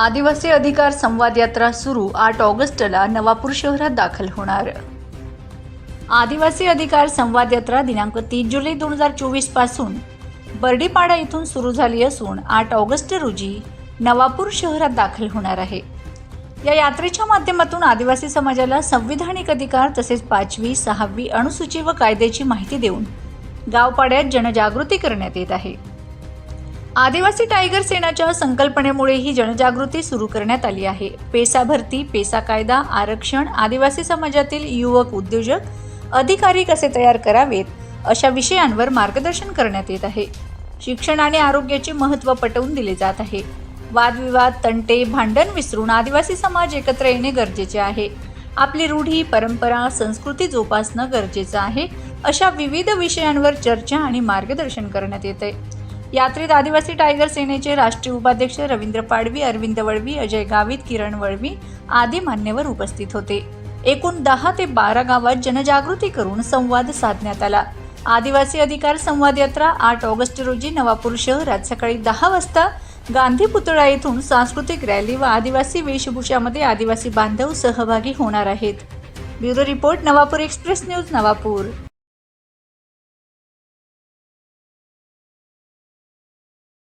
आदिवासी अधिकार संवाद यात्रा सुरू आठ ऑगस्टला नवापूर शहरात दाखल होणार. आदिवासी अधिकार संवाद यात्रा दिनांक तीन जुलै दोन हजार चोवीसपासून बर्डीपाडा इथून सुरू झाली असून आठ ऑगस्ट रोजी नवापूर शहरात दाखल होणार आहे. या यात्रेच्या माध्यमातून आदिवासी समाजाला संविधानिक अधिकार तसेच पाचवी सहावी अनुसूची व कायद्याची माहिती देऊन गावपाड्यात जनजागृती करण्यात येत आहे. आदिवासी टायगर सेनाच्या संकल्पनेमुळे ही जनजागृती सुरू करण्यात आली आहे. पेसा भरती पेसा कायदा आरक्षण आदिवासी समाजातील युवक उद्योजक अधिकारी कसे तयार करावेत अशा विषयांवर मार्गदर्शन करण्यात येत आहे. शिक्षण आणि आरोग्याचे महत्त्व पटवून दिले जात आहे. वादविवाद तंटे भांडण विसरून आदिवासी समाज एकत्र येणे गरजेचे आहे. आपली रूढी परंपरा संस्कृती जोपासणं गरजेचं आहे अशा विविध विषयांवर चर्चा आणि मार्गदर्शन करण्यात येते यात्रेत आदिवासी टायगर सेनेचे राष्ट्रीय उपाध्यक्ष रवींद्र पाडवी अरविंद वळवी अजय गावित किरण वळवी आदी मान्यवर उपस्थित होते. एकूण दहा ते बारा गावात जनजागृती करून संवाद साधण्यात आला. आदिवासी अधिकार संवाद यात्रा आठ ऑगस्ट रोजी नवापूर शहरात सकाळी दहा वाजता गांधी पुतळा येथून सांस्कृतिक रॅली व आदिवासी वेशभूषामध्ये आदिवासी बांधव सहभागी होणार आहेत. Bureau report Navapur express news Navapur.